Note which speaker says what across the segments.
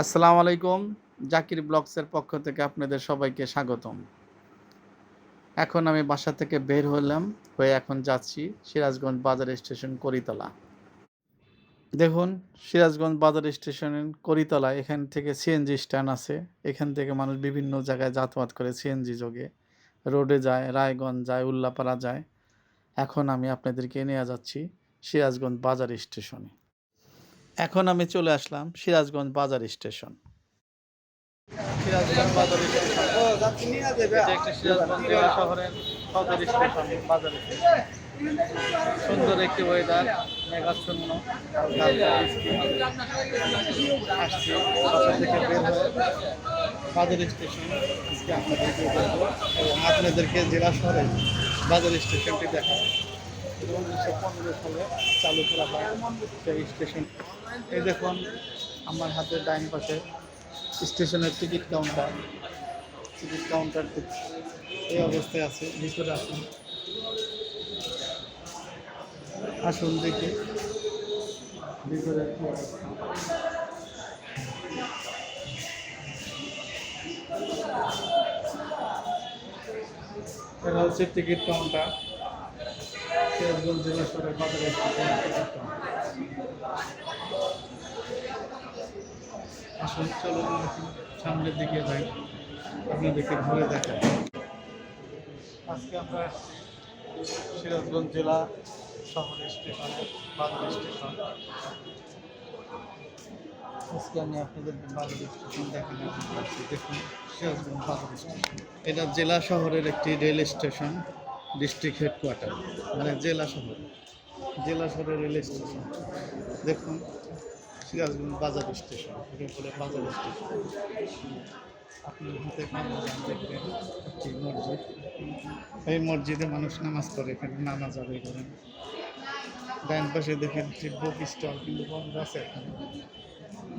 Speaker 1: আসসালামু আলাইকুম, জাকির ব্লগসের পক্ষ থেকে আপনাদের সবাইকে স্বাগতম। এখন আমি বাসা থেকে বের হলাম, হয়ে এখন যাচ্ছি সিরাজগঞ্জ বাজার স্টেশন করিতলা। দেখুন, সিরাজগঞ্জ বাজার স্টেশন করিতলা, এখান থেকে সিএনজি স্ট্যান্ড আছে। এখান থেকে মানুষ বিভিন্ন জায়গায় যাতায়াত করে সিএনজি যোগে। রোডে যায়, রায়গঞ্জ যায়, উল্লাপাড়া যায়। এখন আমি আপনাদেরকে নিয়ে যাচ্ছি সিরাজগঞ্জ বাজার স্টেশনে। এখন আমি চলে আসলাম সিরাজগঞ্জ বাজার স্টেশন। সিরাজগঞ্জ বাজার স্টেশন। সিরাজগঞ্জ শহরের সদর স্টেশন বাজার। সুন্দর একটি ওয়েদার মেঘাচ্ছন্ন আসছি বাসা থেকে বের হয়ে বাজার স্টেশন। আজকে আপনাদেরকে দেখব এবং আপনাদেরকে জেলা শহরে বাজার স্টেশনটি দেখাবো। উনিশশো পনেরো সালে চালু করা হয় সেই স্টেশন এই দেখুন, আমার হাতের ডাইন পাশে স্টেশনের টিকিট কাউন্টার। টিকিট কাউন্টার এই অবস্থায় আছে, ভিতরে আসুন। আসুন দেখি। ভিতরে কি এটা হচ্ছে টিকিট কাউন্টার। সিরাজগঞ্জ জেলা বাজারে টিকিট কাউন্টার। আসুন, চলুন দেখি সামনের দিকে যাই। আপনাদেরকে ঘুরে দেখাই। আজকে আমরা সিরাজগঞ্জ জেলা শহর স্টেশনে, বাজার স্টেশন। আজকে আমি আপনাদের বাজার স্টেশন দেখানো দেখুন, সিরাজগঞ্জ বাজার স্টেশন। এটা জেলা শহরের একটি রেল স্টেশন, ডিস্ট্রিক্ট হেডকোয়ার্টার মানে জেলা শহর। জেলা শহরের রেল স্টেশন। দেখুন সিরাজগঞ্জ বাজার স্টেশন বলে বাজার স্টেশন। আপনি হাতে দেখবেন একটি মসজিদ, এই মসজিদে মানুষ নামাজ পড়ে, এখানে নামাজ আদায় করেন। ডান পাশে দেখেন যে বুক স্টল, কিন্তু বন্ধ আছে এখানে।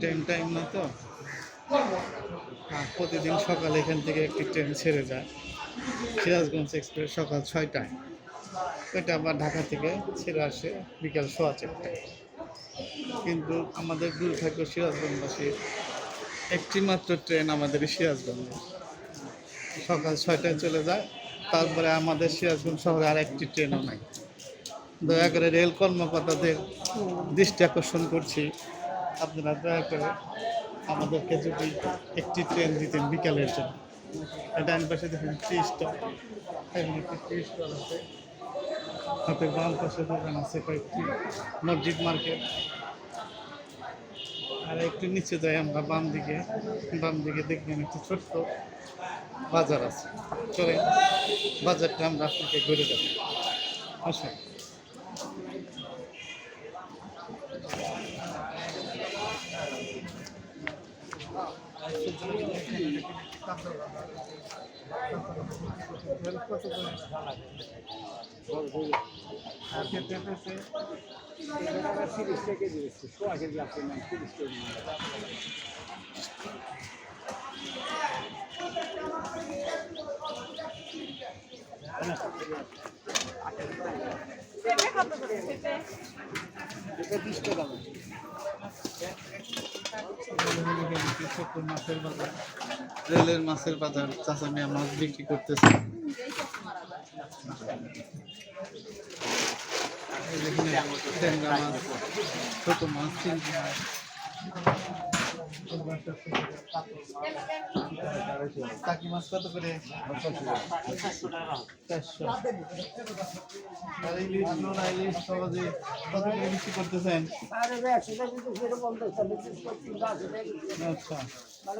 Speaker 1: ট্রেন টাইম না তো। প্রতিদিন সকালে এখান থেকে একটি ট্রেন ছেড়ে যায়। সিরাজগঞ্জ এক্সপ্রেস সকাল ছয়টায়। ওইটা আবার ঢাকা থেকে ছেড়ে আসে বিকাল সোয়া চারটায়। কিন্তু আমাদের দুর্ভাগ্য সিরাজগঞ্জবাসীর একটি মাত্র ট্রেন আমাদের সিরাজগঞ্জে। সকাল ছয়টায় চলে যায়, তারপরে আমাদের সিরাজগঞ্জ শহরে আর একটি ট্রেনও নাই। দয়া করে রেল কর্মকর্তাদের দৃষ্টি আকর্ষণ করছি। আপনারা দয়া করে আমাদেরকে যদি একটি ট্রেন দিতেন বিকালের জন্য। ডান পাশে দেখেন টি স্টল এখানে স্টল আছে। বাম পাশে দোকান আছে কয়েকটি। মসজিদ মার্কেট। আর একটু নিচে যাই আমরা, বাম দিকে। বাম দিকে দেখবেন একটু ছোট্ট বাজার আছে। চলে বাজারটা আমরা আপনাকে ঘুরে যাব আসুন। Thank পেয়েছে
Speaker 2: তিরিশ টাকা দিয়েছে সোয়া কেজি আছে না তিরিশ কেজি বিশ টাকা
Speaker 1: মাছের বাজার রেলের মাছের বাজার চাচা মিয়া মাছ বিক্রি করতেছে। ছোট মাছ চিংড়ি মাছ। কাকি মাছ কত করে? সহজে কত করে বিক্রি করতেছেন? আচ্ছা।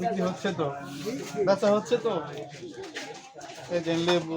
Speaker 1: বিক্রি হচ্ছে তো? বেচা হচ্ছে তো? এই লেবু।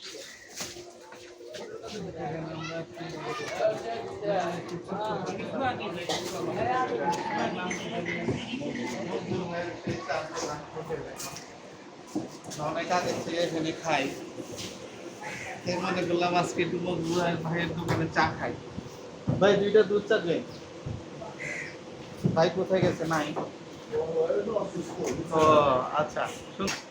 Speaker 1: আগে থেকে এখানে খাই। এর মনে করলাম আজকে মজবুর ভাইয়ের দোকানে চা খাই। ভাই দুইটা দুধ চা দেন। ভাই কোথায় গেছে? নাই। ও আচ্ছা। শুন-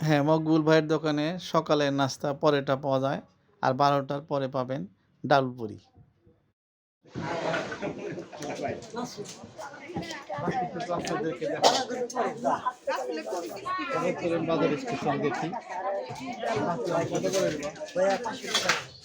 Speaker 1: হ্যাঁ মকবুল ভাইয়ের দোকানে সকালের নাস্তা পরেটা পাওয়া যায় আর বারোটার পরে পাবেন ডাল পুরি। দেখি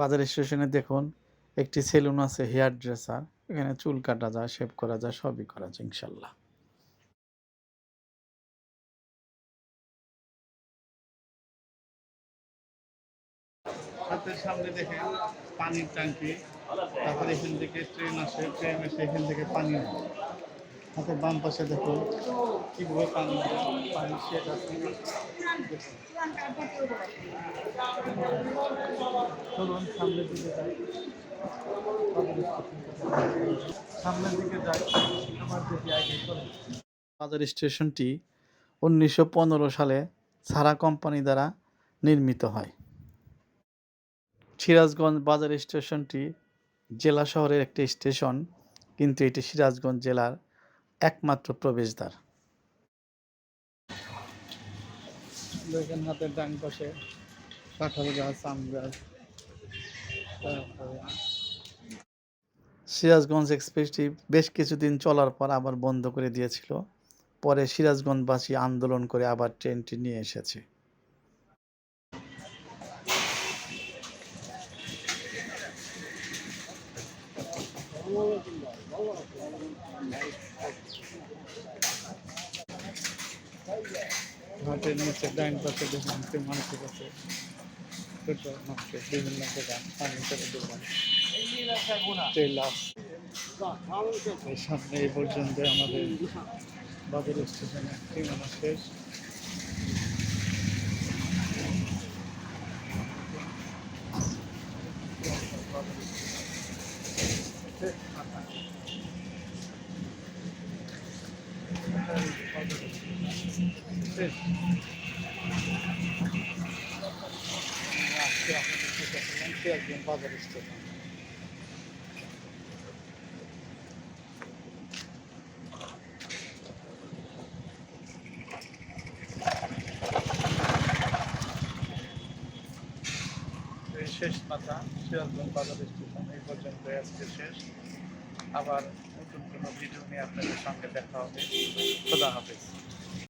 Speaker 1: বাজার স্টেশনে দেখুন, একটি সেলুন আছে হেয়ার ড্রেসার এখানে চুল কাটা যায় শেভ করা যায়, সবই করা যায়, ইনশাল্লাহ। সামনে দেখেন, পানির ট্যাঙ্কি। তারপরে এখান থেকে ট্রেন আসে ট্রেন এসে এখান থেকে পানি হাতের বাম পাশে দেখুন, কীভাবে পানি পানি চলুন সামনের দিকে যাই। সামনের দিকে যাই। আমার দেখি আগে বাজার স্টেশনটি উনিশশো পনেরো সালে সারা কোম্পানি দ্বারা নির্মিত হয়। সিরাজগঞ্জ বাজার স্টেশনটি জেলা শহরের একটি স্টেশন, কিন্তু এটি সিরাজগঞ্জ জেলার একমাত্র প্রবেশদ্বার। দেখেন হাতের ডান পাশে কাঁঠাল গাছ আম গাছ সিরাজগঞ্জ এক্সপ্রেসটি বেশ কিছুদিন চলার পর আবার বন্ধ করে দিয়েছিল। পরে সিরাজগঞ্জবাসী আন্দোলন করে আবার ট্রেনটি নিয়ে এসেছে। ঘাটের নিচে ডাইন পাশে দেখুন মানুষের কাছে ছোট মানুষের বিভিন্ন দোকান ফার্নিচারের দোকান টেলার এই সামনে এই পর্যন্ত আমাদের বাজার স্টেশনে সীমানা শেষ শেষ আজকে আপনাদের সাথে করলাম সিরাজগঞ্জ বাজার স্টেশন এই শেষ মাথা সিরাজগঞ্জ বাজার স্টেশন এই পর্যন্ত আজকে শেষ আবার নতুন কোনো ভিডিও নিয়ে আপনাদের সঙ্গে দেখা হবে। খোদা হাফেজ।